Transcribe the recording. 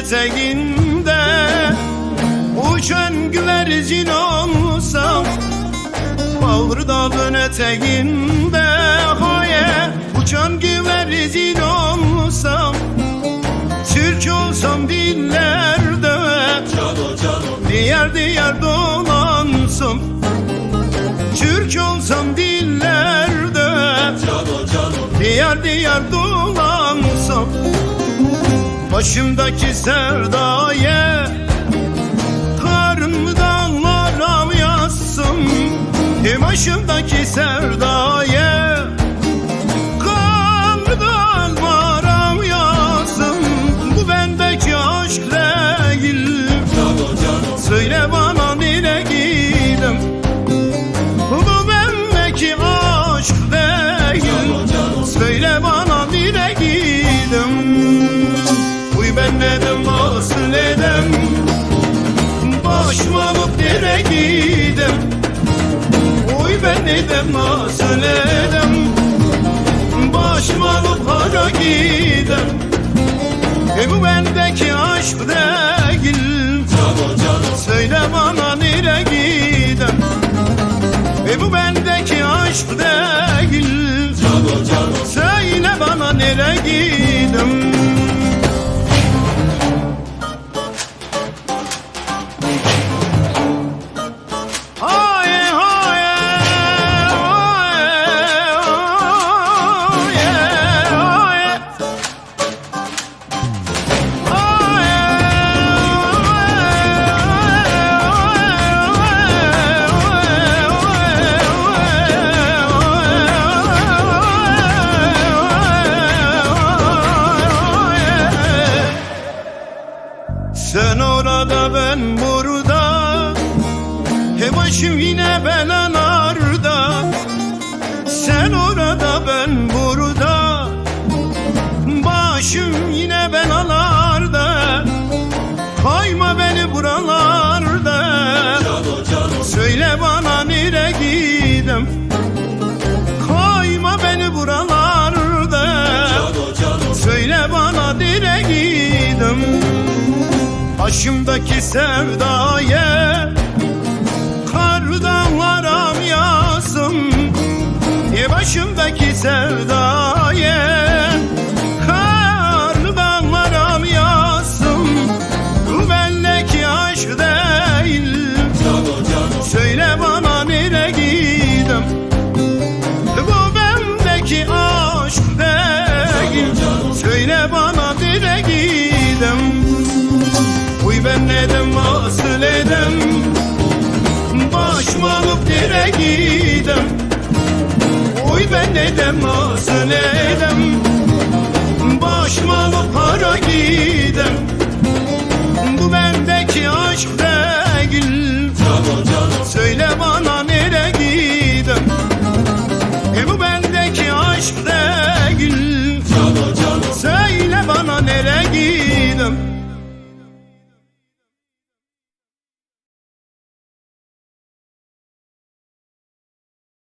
eteğinde Uçan güvercin olsam Bağır dalın eteğinde Haye Uçan güvercin olsam Türk olsam dillerde Diğer diğer dolansam Türk olsam dillerde Diyar diyar dolansam Başımdaki sevdaya Karnımı dağlara yazsam E başımdaki sevdaya Alıp nereye gidem. Uy ben edem Başıma alıp hara gidem? E bu bendeki aşk değil. Söyle bana nereye gidem? E bu bendeki aşk değil. Söyle bana nereye gidem Sen orada ben burada. He başım yine belalarda Başımdaki sevdaya Kar dağlara yazım. E başımdaki sevdaya alıp nereye gidem. Uy ben neden nasıl edem? Başıma alıp para gidem. Bu bendeki aşk değil. Söyle bana nereye gidem? E bu bendeki aşk değil. Söyle bana nereye gidem